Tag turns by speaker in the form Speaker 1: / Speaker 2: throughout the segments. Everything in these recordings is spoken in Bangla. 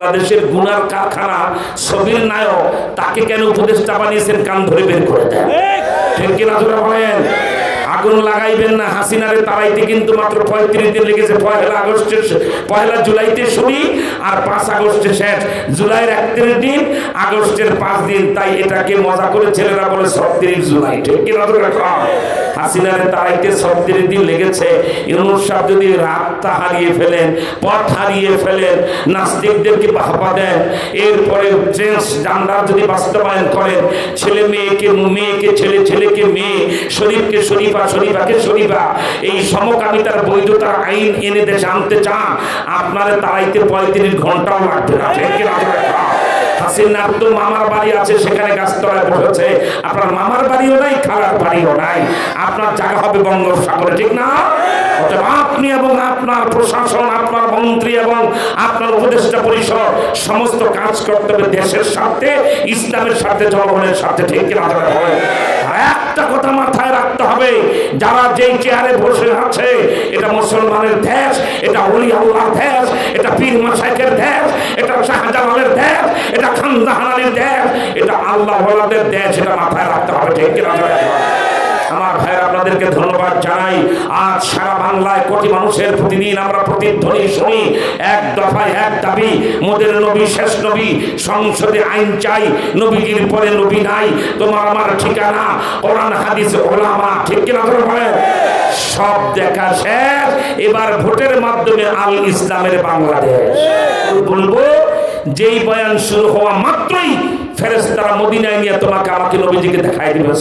Speaker 1: বাংলাদেশের গুনার কারখানা ছবির নায়ক তাকে কেন উপদেষ্টা বানিয়েছেন কান ধরে বের করে দেন। ঠিক। কিনা তোরা বলেন? আগুন লাগাইবেন না হাসিনারে তারাইতে কিন্তু মাত্র পঁয়ত্রিশ দিন লেগেছে। পয়লা আগস্টের পয়লা জুলাইতে শুরু আর পাঁচ আগস্টে শেষ। জুলাইয়ের একত্রিশ দিন আগস্টের পাঁচ দিন তাই এটাকে মজা করে ছেলেরা বলে ছত্রিশ জুলাই। ঠিক কিনা তোরা কম? হাসিনারে তারাইতে ছত্রিশ দিন লেগেছে। ইউনুস সাহেব যদি রাতটা হারিয়ে ফেলেন, পথ হারিয়ে ফেলেন নাস্তিকদেরকে বাহবা দেন? এরপরে ট্রেন্স জান্ডার যদি বাস্তবায়ন করেন, ছেলে মেয়েকে মেয়েকে, ছেলে, ছেলেকে মেয়ে, শরীফকে শরীফা, শরীফাকে শরীফা, এই সমকামিতার বৈধতার আইন এনে দেশে আনতে চান, আপনারা তারাইতে পঁয়ত্রিশ ঘন্টাও লাগবে না? না? তো মামার বাড়ি আছে, সেখানে গাছতলায় বসেছে। আপনার মামার বাড়িও নাই, খালার বাড়িও নাই। আপনার জায়গা হবে বঙ্গোপসাগরে, ঠিক না? আপনি এবং আপনার প্রশাসন, আপনার মন্ত্রী এবং আপনার উপদেষ্টা পরিষদ সমস্ত কাজ করতে হবে দেশের স্বার্থে, ইসলামের স্বার্থে, জনগণের স্বার্থে, ঠিক হয় একটা কথা মাথায় রাখতে হবে, যারা যেই চেয়ারে বসে আছে, এটা মুসলমানের দেশ এটা অলি আল্লাহর দেশ, এটা পীর মাসাইকের দেশ, এটা শাহজালালের দেশ, এটা খানজাহানের দেশ, এটা আল্লাহ ওয়ালাদের দেশ, এটা মাথায় রাখতে হবে, ঠিক আমার ভাইয়ের, আপনাদেরকে ধন্যবাদ জানাই। আজ সারা বাংলায় কোটি মানুষের প্রতিদিন আমরা প্রতিধ্বনি শুনি, এক দফায় এক দাবি, মোদের নবী শেষ নবী, সংসদে আইন চাই, নবীজির পরে নবী নাই, তোমার আমার ঠিকানা, কোরআন, হাদিস, ওলামা, ঠিক কিনা বলেন সব দেখা শেষ। এবার ভোটের মাধ্যমে আল ইসলামের বাংলাদেশ। বলব, যেই বয়ান শুরু হওয়া মাত্রই ফেরেস্তারা মদিনায় নিয়ে তোমাকে আমাকে নবীজিকে দেখাই দিবে।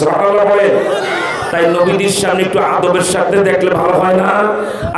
Speaker 1: তাই নবীজির সামনে একটু আদবের সাথে দেখলে ভালো হয় না।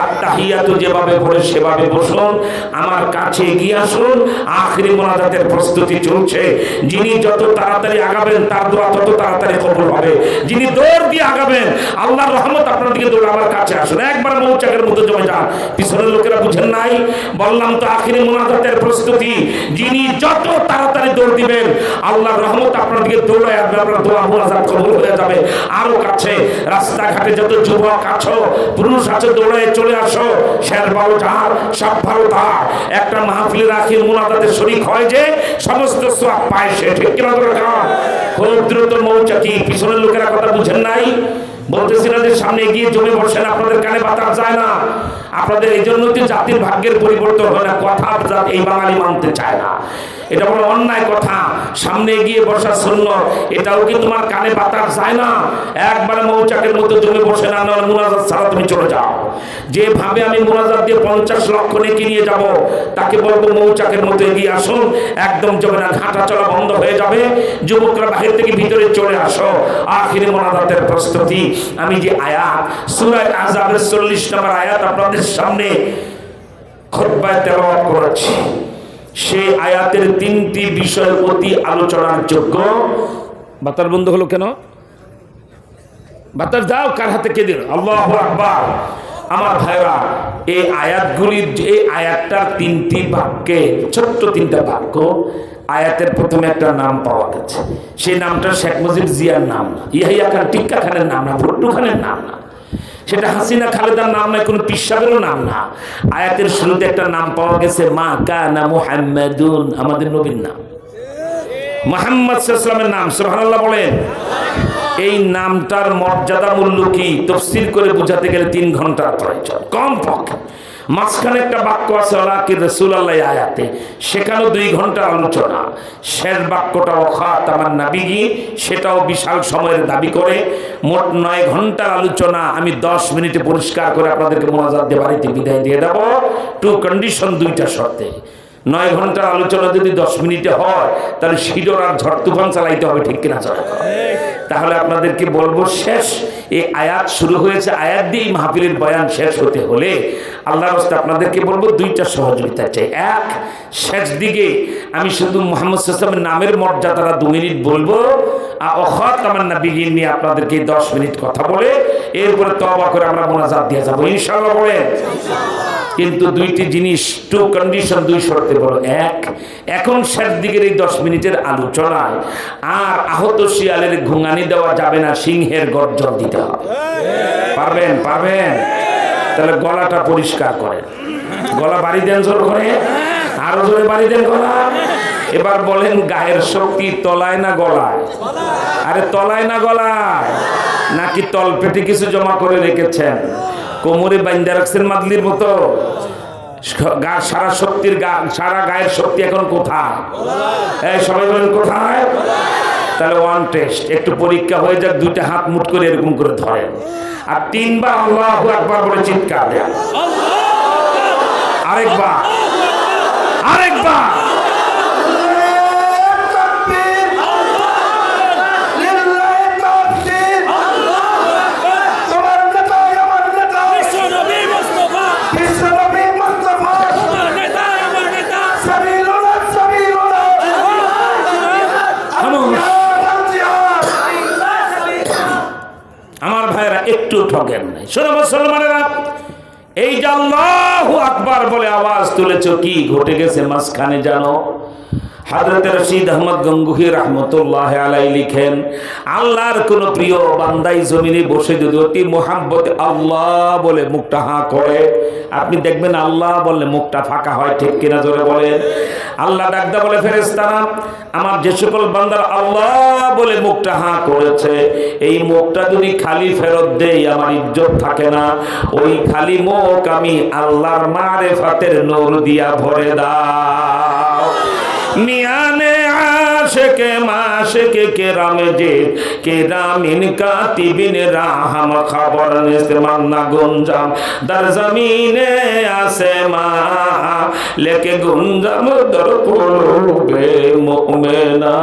Speaker 1: আর তাহিয়াতু যেভাবে করে সেভাবে বসুন, আমার কাছে এগিয়ে আসুন, আখরি মোনাজাতের প্রস্তুতি চলছে। যিনি যত তাড়াতাড়ি আগাবেন, তার দোয়া তত তাড়াতাড়ি কবুল হবে। যিনি দৌড় দিয়ে আগাবেন, আল্লাহর রহমত আপনার দিকে দৌড় আমার কাছে আসুন। একবার মৌচাকের মতো জমে যান। পিছনের লোকেরা বুঝেন নাই? বললাম তো আখিরি মোনাজাতের প্রস্তুতি। যিনি যত তাড়াতাড়ি দৌড় দিবেন, আল্লাহর রহমত আপনার দিকে দৌড়ে আসবে, আপনার দোয়া মোনাজাত কবুল হয়ে যাবে। আরও কাছে রাস্তাঘাটে যত যুবক আছো, পুরুষ আছো দৌড়ে চলে আসো, শের ভালো যার সব ভালো তার একটা মাহফিলের আখির মোনাজাতের শরিক হয় যে, সমস্ত সব পায় সে। ঠিক কিনা করে খুব দ্রুত মৌচাকি পিছনের লোকেরা কথা বুঝেন নাই? বলতেছি না যে সামনে গিয়ে জমে বসেন, আপনাদের কানে বাতাস যায় না। আপনাদের এই জন্য জাতির ভাগ্যের পরিবর্তন হয় না, কথা এই বাঙালি মানতে চায় না। এটা বড় অন্যায় কথা। সামনে গিয়ে বসা শূন্য। এটাও কি তোমার কানে বাতাস যায় না? একবার মৌচাকের মধ্যে জমে বসে না, নয় মুনাজাত ছাড়া তুমি চলে যাও। যেভাবে আমি মুনাজাত দিয়ে পঞ্চাশ লক্ষ নেকি নিয়ে যাব, তাকে বলব মৌচাকের মধ্যে এগিয়ে আসুন। একদম জমে না হাঁটা চলা বন্ধ হয়ে যাবে। যুবকরা বাহির থেকে ভিতরে চলে আসো। আখিরে মোনাজাতের প্রস্তুতি। আমি যে আয়াত সুরায় আজাবের চল্লিশ নম্বর আয়াত আপনাদের সামনে খোদ্বায় তেলাওয়াত করেছি। সেই আয়াতের তিনটি বিষয় অতি আলোচনার যোগ্য। বাতার বন্ধ হলো কেন? বাতাস দাও কার হাতে কে দিল? আল্লাহ আকবার। আমার ভাইরা এই আয়াতগুলির এই আয়াতটার তিনটি বাক্যে ছোট্ট তিনটা বাক্য আয়াতের প্রথমে একটা নাম পাওয়া গেছে। সেই নামটা শেখ মুজিব জিয়ার নাম ইয়াহিয়া খান টিক্কা খানের নাম না ভুট্টু খানের নাম না। সেটা হাসিনা খালেদার নাম নয়, কোনো পিসাবেরও নাম না। আয়াতের শুরুতে একটা নাম পাওয়া গেছে, মা কানা মুহাম্মাদুন, আমাদের নবীর নাম। মোহাম্মদ সাল্লামের নাম, সুবহানাল্লাহ বলেন। এই নামটার মর্যাদা মূল্য কি? তফসিল করে বোঝাতে গেলে তিন ঘণ্টা প্রয়োজন কম পক্ষে মাঝখানে একটা বাক্য আছে ওলাকি রসুল আয়াতে সেখানেও দুই ঘণ্টা আলোচনা শেষ বাক্যটা অখাত আমার নাবিগি সেটাও বিশাল সময়ের দাবি করে। মোট নয় ঘণ্টা আলোচনা আমি দশ মিনিটে পরিষ্কার করে আপনাদেরকে মোনাজাত দিয়ে বাড়িতে বিদায় দিয়ে দেবো। টু কন্ডিশন দুইটা শর্তে। নয় ঘণ্টার আলোচনা যদি দশ মিনিটে হয়, তাহলে শিডোর আর ঝড় তুফান চালাইতে হবে, ঠিক কিনা চলে তাহলে আপনাদেরকে বলব শেষ। এই আয়াত শুরু হয়েছে, আয়াত দিয়েই মাহফিলের বয়ান শেষ হতে হলে আল্লাহ রাস্তা আপনাদেরকে বলব দুইটা সহযোগিতা চাই। এক, শেষ দিকে আমি শুধু মোহাম্মদ সাল্লামের নামের মর্যাদাটা দু মিনিট বলব আর অখত আমার নাবিগিন নিয়ে আপনাদেরকে দশ মিনিট কথা বলে, এরপরে তবা করে আমরা মোনাজাত দিয়ে যাব। ইনশাল্লাহ বলেন। কিন্তু দুইটি জিনিস টু কন্ডিশন দুই শর্তে বলো এক, এখন শেষ দিকের এই দশ মিনিটের আলোচনায় আর আহত শিয়ালের ঘুঙানি দেওয়া যাবে না, সিংহের গর্জন দিতে হবে। পারবেন? পারবেন? তাহলে গলাটা পরিষ্কার করেন। গলা বাড়ি দেন জোর করে। আরও জোরে বাড়ি দেন গলা। এবার বলেন, গায়ের শক্তি তলায় না গলায়? আরে, তলায় না গলায়? নাকি তল পেটে কিছু জমা করে রেখেছেন? কোমরে বাইন্দা রাখছেন মাদলির মতো। সারা শক্তির গা, সারা গায়ের শক্তি এখন কোথায়? এই সবাই বলেন, কোথায়? তাহলে ওয়ান টেস্ট একটু পরীক্ষা হয়ে যাক, দুইটা হাত মুট করে এরকম করে ধরেন। আর তিনবার আল্লাহ একবার বলে চিৎকার দেন। আরেকবার আরেকবার
Speaker 2: বিশ্বনবী মুস্তাফা আমার নেতা আমার নেতা
Speaker 1: খামোশ। আমার ভাইরা একটু ঠকেন নাই। শোনো মুসলমানেরা, এই যে আল্লাহু আকবার বলে আওয়াজ তুলেছ, কি ঘটে গেছে মাঝখানে জানো? হাজরত রশিদ আহমদ গঙ্গুহি রহমতুল্লাহ আলাই লিখেন, আল্লাহর কোন প্রিয় বান্দাই জমিনে বসে যদি অতি মোহাব্বতে আল্লাহ বলে মুখটা হাঁ করে, আপনি দেখবেন আল্লাহ বললে মুখটা ফাঁকা হয়, ঠিক কিনা জোরে বলেন? আল্লাহ ডাকদা বলে ফেরেস্তানা আমার যে সকল বান্দার আল্লাহ বলে মুখটা হাঁ করেছে, এই মুখটা যদি খালি ফেরত দেই, আমার ইজ্জত থাকে না। ওই খালি মুখ আমি আল্লাহর মারে ফাতের নূর দিয়া ভরে মিয়ানে আশেকে মাশেকে কেরামে যে কেরামিন কাতিবিন রাহাম খবর নিসমান না গুঞ্জাম। দর জমিনে আসে মা লেকে গুঞ্জাম দর পড়বে মুমিনা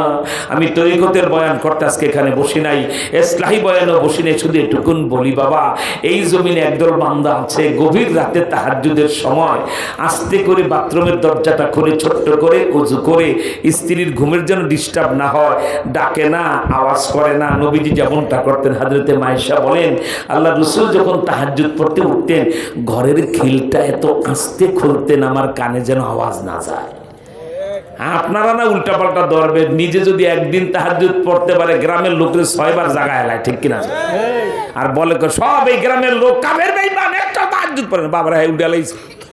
Speaker 1: আমি তরিকতের বয়ান করতে আজকে এখানে বসি নাই। এসলাহি বয়ানও বসি নাই, শুধু এটুকুন বলি, বাবা। এই জমিনে একদল বান্দা আছে, গভীর রাতে তাহাজ্জুদের সময় আস্তে করে বাথরুমের দরজাটা খুলে, ছোট্ট করে উজু করে স্ত্রীর ঘুমের জন্য ডিস্টার্ব না হয়, ডাকে না, আওয়াজ করে না। নবীজি যেমনটা করতেন, হাজরতে মাইশা বলেন, আল্লাহ রসুল যখন তাহাজ্জুদ পড়তে উঠতেন, ঘরের খিলটা এত আস্তে খুলতেন, আমার কানে যেন আওয়াজ না যায়। আপনারা না উল্টা পাল্টা ধরবে নিজে যদি একদিন তাহাজুদ পড়তে পারে গ্রামের লোকের ছয়বার জায়গা এলায় ঠিক কিনা? আর বলে সব এই গ্রামের লোক কামের নেই একটা তাহাজুদ পড়ে। বাবারা উল্টা লাইছে